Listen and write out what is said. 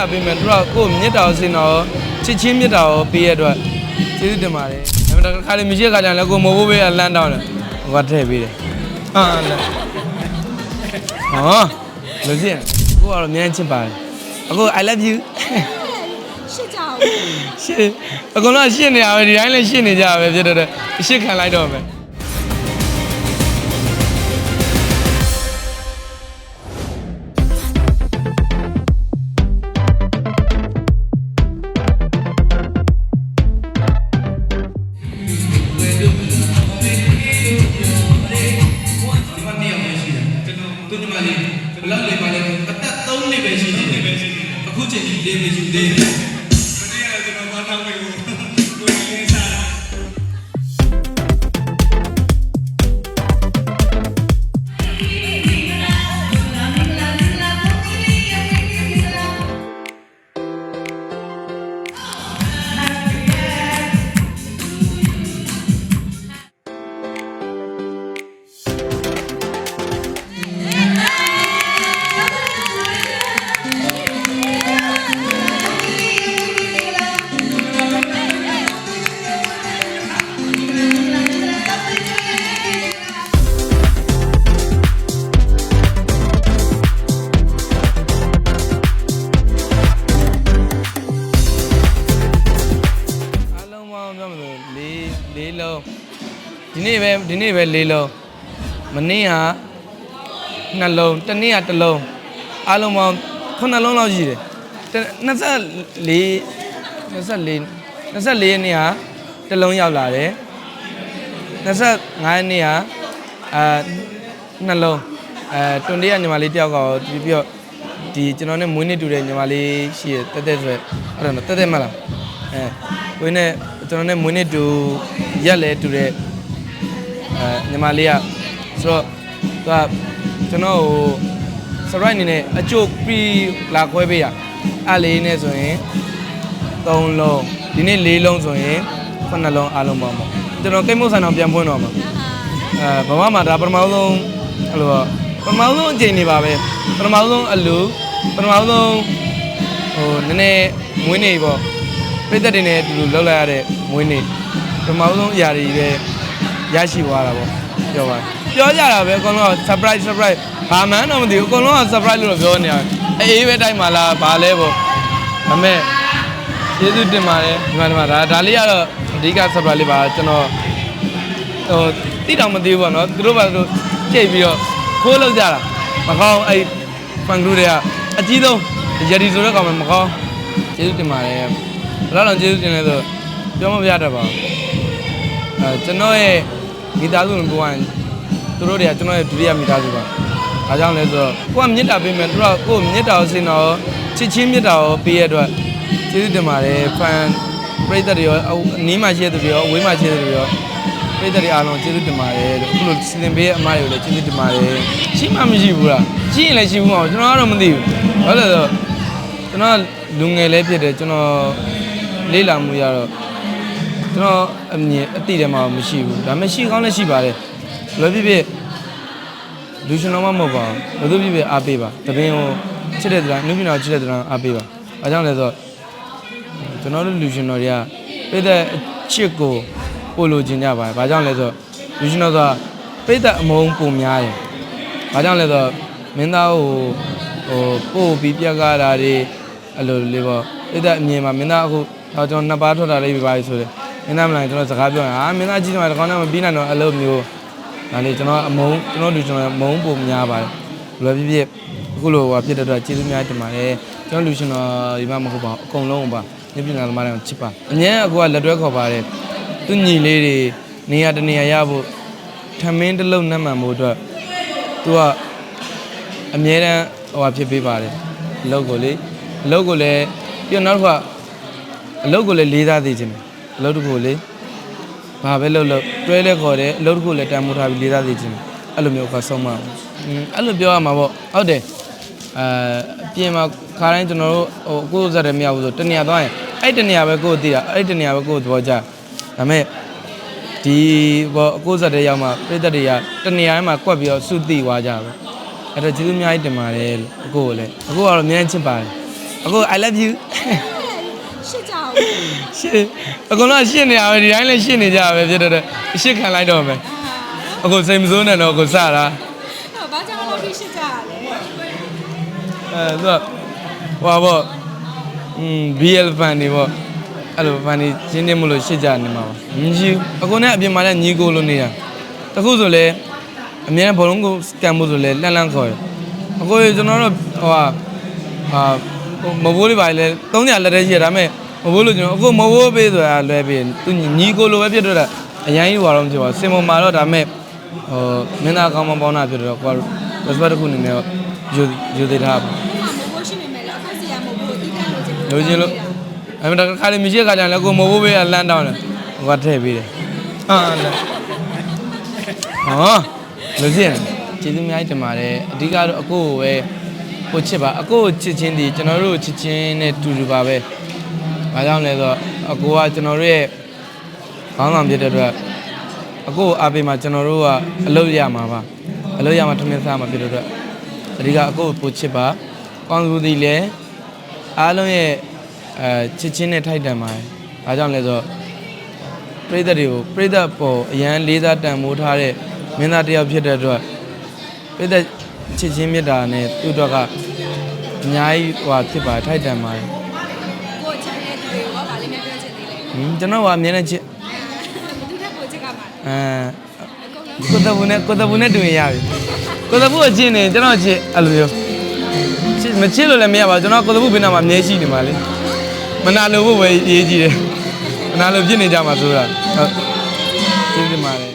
တာပေးမယ်သူတို့ကကိုယ်မြစ်တာကိုစင်တော့ချစ်ချင်းမြစ်တာကိုပေးရတော့ကျေးဇူးတင်ပါတယ်ဒါပေမဲ့တစ်ခါလေမရှိတဲ့ခါကျရင်လည်းကိုယ်မဟုတ်ဘူးပဲလမ်းတောင်းတယ်ဟိုကထည့်ပေးတယ်ဟာလည်းဟောလို့စင်ကိုကတော့အများကြီးချစ်ပါတယ်အခု I love you ရှစ်ကြအောင်ရှစ်အကုန်လုံးရှစ်နေရပဲဒီတိုင်းလည်းရှစ်နေကြပဲဖြစ်တဲ့ရှစ်ခံလိုက်တော့မယ် ပဲရှိသေးတယ်အခုချိန်ကြီးလေးမယူသေးဘူး ဒီနေ့ပဲဒီနေ့ပဲ၄လုံးမနေ့ကနှလုံးတနေ့ကတစ်လုံးအားလုံးပေါင်းခုနှစ်လုံးလောက်ရှိတယ်24 24 24ရက်နေ့ကတစ်လုံးရောက်လာတယ်25ရက်နေ့ကအာနှလုံးအဲတွန်တေးကညီမလေးတယောက်ကရောပြီးပြီးတော့ဒီကျွန်တော်နဲ့မွေးနေ့တူတဲ့ညီမလေးရှိရတက်တက်ဆိုရအဲ့တော့တက်တက်မလားအဲဝင်းနဲ့ကျွန်တော်နဲ့မွေးနေ့တူရက်လဲတူတဲ့ အဲညီမလေးကဆိုတော့သူကကျွန်တော်ကို surprise အနေနဲ့အကျိုးပြီးလာခွဲပေးရအဲ့လေးနဲ့ဆိုရင်3လုံးဒီနေ့4လုံးဆိုရင်9လုံးအားလုံးပါမှာကျွန်တော်ကိတ်မုတ်ဆန်အောင်ပြန်ဖွင့်တော့မှာအဲဘဝမှာဒါပထမဆုံးအဲ့လိုပေါ့ပထမဆုံးအချိန်နေပါပဲပထမဆုံးအလူပထမဆုံးဟိုနည်းနည်းမွေးနေပေါ့ပြည့်တဲ့တွေနဲ့အတူတူလောက်လိုက်ရတဲ့မွေးနေပထမဆုံးအရာတွေပဲ ရရှိသွားတာပေါ့ပြောပါပြောကြတာပဲအကုန်လုံးက surprise surprise ဘာမှန်းတော့မသိဘူးအကုန်လုံးက surprise လို့တော့ပြောနေရတယ်အေးပဲတိုက်မှာလားဘာလဲပေါ့ဒါပေမဲ့ကျေးဇူးတင်ပါတယ်ဒီမှာဒီမှာဒါဒါလေးကတော့အဓိက surprise လေးပါကျွန်တော်ဟိုတိတောင်မသိဘူးပေါ့နော်သူတို့ဘာလို့ကြိတ်ပြီးတော့ခိုးလောက်ကြတာမကောင်းအဲ့ဖန်ကလူတွေကအကြီးဆုံးရည်ဒီဆိုတဲ့ကောင်မှမကောင်းကျေးဇူးတင်ပါတယ်ဘယ်တော့လောက်ကျေးဇူးတင်လဲဆိုပြောမပြတတ်ပါဘူးအဲကျွန်တော်ရဲ့ မိသားစုကိုကသူတို့တွေကကျွန်တော်ရဲ့ဒုတိယမိသားစုပါဒါကြောင့်လဲဆိုတော့ကိုကမြစ်တာပေးမယ်သူတို့ကကိုမြစ်တာကိုစင်တော့ချစ်ချင်းမြစ်တာကိုပေးရတဲ့အတွက်ကျေးဇူးတင်ပါတယ်ဖန်ပရိသတ်တွေရောအနီးမှာရှိတဲ့သူတွေရောအဝေးမှာရှိတဲ့သူတွေရောပရိသတ်တွေအားလုံးကျေးဇူးတင်ပါတယ်လို့အခုလိုစီစဉ်ပေးတဲ့အမတွေကိုလည်းကျေးဇူးတင်ပါတယ်ရှိမှမရှိဘူးလားရှိရင်လည်းရှိဘူးမဟုတ်ကျွန်တော်ကတော့မသိဘူးဘာလို့လဲဆိုတော့ကျွန်တော်လူငယ်လည်းဖြစ်တယ်ကျွန်တော်လေးလာမှုရတော့ ကျွန်တော်အမြင်အတိတယ်မှာမရှိဘူးဒါပေမဲ့ရှိကောင်းလည်းရှိပါတယ်ဘယ်လိုဖြစ်ဖြစ်လူရှင်တော်မှမဟုတ်ပါဘူးဘယ်သူဖြစ်ဖြစ်အားပေးပါတပင်းကိုချစ်တဲ့တရားနုပညာကိုချစ်တဲ့တရားအားပေးပါအဲကြောင့်လဲဆိုတော့ကျွန်တော်တို့လူရှင်တော်တွေကပိတ်သက်အချစ်ကိုပို့လို့ခြင်းကြပါတယ်။ဘာကြောင့်လဲဆိုတော့လူရှင်တော်ဆိုတာပိတ်သက်အမုန်းပုံများတယ်။ဘာကြောင့်လဲဆိုတော့မင်းသားကိုဟိုပို့ပြီးပြက်ကားတာတွေအဲ့လိုလေးပေါ့ပိတ်သက်အမြင်မှာမင်းသားအခုတော့ကျွန်တော်နှစ်ပါးထွက်တာလေးပြပါပြီဆိုတယ်။ မင်းသားမလားကျွန်တော်စကားပြောရင်အာမင်းသားကြီးတယ်မှာတကောင်းနဲ့မပြီးနိုင်တော့အဲ့လိုမျိုးဒါလေးကျွန်တော်အမုန်းကျွန်တော်လူကျွန်တော်အမုန်းပုံများပါတယ်။ဘယ်လိုဖြစ်ဖြစ်အခုလိုဟိုဖြစ်တဲ့အတွက်ကျေးဇူးများတင်ပါတယ်။ကျွန်တော်လူရှင်တော်ဒီမှာမဟုတ်ပါဘူးအကုန်လုံးပါ။ညပြနာသမားတွေကိုချစ်ပါအញ្ញအကူကလက်တွဲခေါ်ပါတယ်သူညီလေးတွေနေရာတနေရာရဖို့ထမင်းတစ်လုံးနှမ်းမှန်ဖို့အတွက်သူကအမြဲတမ်းဟိုဟာဖြစ်ပေးပါတယ်အလုပ်ကိုလေအလုပ်ကိုလည်းပြီးတော့နောက်တစ်ခါအလုပ်ကိုလည်းလေးစားသိခြင်းတယ် အလုပ်တစ်ခုကိုလေဘာပဲလုပ်လို့တွဲလဲခေါ်တယ်အလုပ်တစ်ခုလည်းတန်ဖိုးထားပြီးလေးစားသိခြင်းတယ်အဲ့လိုမျိုးကဆုံးမအောင်อืมအဲ့လိုပြောရမှာပေါ့ဟုတ်တယ်အဲအပြင်မှာခါတိုင်းကျွန်တော်တို့ဟိုကိုယ်စက်တယ်မရဘူးဆိုတနေရာသွားရင်အဲ့တနေရာပဲကိုယ်သိတာအဲ့တနေရာပဲကိုယ်သဘောကျဒါပေမဲ့ဒီဘောကိုယ်စက်တဲ့ရောက်မှပြည့်သက်တွေကတနေရာမှာကွက်ပြီးတော့စုသိသွားကြပဲအဲ့တော့ကျေးဇူးအများကြီးတင်ပါတယ်လို့အကိုကိုလည်းအကိုကတော့အများကြီးချစ်ပါတယ်အခု I love you ရှစ်ကြအောင်ရှစ်အကုန်လုံးရှစ်နေရပဲဒီတိုင်းလည်းရှစ်နေကြပဲဖြစ်တဲ့ရှစ်ခံလိုက်တော့မယ်အခုစိတ်မစိုးနဲ့တော့အခုစတာတော့ဘာကြောင့်လို့ဒီရှစ်ကြရလဲအဲသူကဟွာပေါ့อืม BL fan တွေပေါ့အဲ့လို fan တွေရှင်းနေမလို့ရှစ်ကြနေမှာပါမကြီးအခုနဲ့အပြင်မှာလည်းညီကိုလိုနေတာတခုဆိုလဲအများဘောလုံးကိုစကန်မှုဆိုလဲလန့်လန့်ခေါ်တယ်အခုကျွန်တော်တို့ဟိုဟာဟာမဘိုးလေးပါလေ300လက်တည်းရှိရဒါပေမဲ့ မဘိုးလို့ကျွန်တော်အခုမဘိုးပေးဆိုတာလွဲပြီးသူညီကိုလိုပဲဖြစ်တော့တာအရင်ကြီးဟွာတော့မဖြစ်ပါစင်ပေါ်မှာတော့ဒါပေမဲ့ဟိုမင်းသားကောင်းမပေါင်းတာဖြစ်တော့ကိုက respect တစ်ခုအနေနဲ့ယူယူသေးတာပါဒီမှာမဟုတ်ရှိနေမယ်လေအခုစီရမဟုတ်ဘူးဒီကလိုချင်လိုချင်လို့အဲ့ဒါခါလေးမရှိခါကြလည်းကိုမဘိုးပေးကလမ်းတောင်းတယ်ဟိုကထည့်ပေးတယ်ဟာလဲဟောလိုချင်ကျေးဇူးအများကြီးတင်ပါတယ်အဓိကတော့အကိုကိုပဲကိုချစ်ပါအကိုကိုချစ်ချင်းဒီကျွန်တော်တို့ချစ်ချင်းနဲ့တူတူပါပဲ ဘာကြောင့်လဲဆိုတော့အကိုကကျွန်တော်တို့ရဲ့ခေါင်းဆောင်ဖြစ်တဲ့အတွက်အကိုကိုအားပေးမှကျွန်တော်တို့ကအလုပ်ရမှာပါအလုပ်ရမှာထမင်းစားမှာဖြစ်တဲ့အတွက်အဓိကအကိုကိုပိုချစ်ပါကောင်းစုသည်လည်းအားလုံးရဲ့အဲချစ်ချင်းနဲ့ထိုက်တန်ပါတယ်။ဒါကြောင့်လဲဆိုတော့ပရိသတ်တွေကိုပရိသတ်ပေါ်အရန်လေးစားတန်မိုးထားတဲ့မင်းသားတစ်ယောက်ဖြစ်တဲ့အတွက်ပရိသတ်ချစ်ချင်းမြတ်တာနဲ့သူ့တော့ကအများကြီးဟိုဟာဖြစ်ပါထိုက်တန်ပါတယ်ကိုချင်တဲ့သူတွေကဘာ လေးများပြောချင်သေးလဲ။ဟင်ကျွန်တော်ကအမြဲတမ်းချစ်ဘသူတက်ကိုချစ်ကမှာအဲအကုန်လုံးကိုတဘူးနဲ့ကိုတဘူးနဲ့တူရင်ရပြီ။ကိုတဘူးကိုချစ်နေကျွန်တော်ချစ်အဲ့လိုမျိုးချစ်မချစ်လို့လည်းမရပါဘူးကျွန်တော်ကိုတဘူးဘယ်နာမှာအမြဲရှိနေမှာလေ။မနာလို့ဖို့ပဲရေးကြည့်တယ်။မနာလို့ဖြစ်နေကြမှာဆိုတာဟုတ်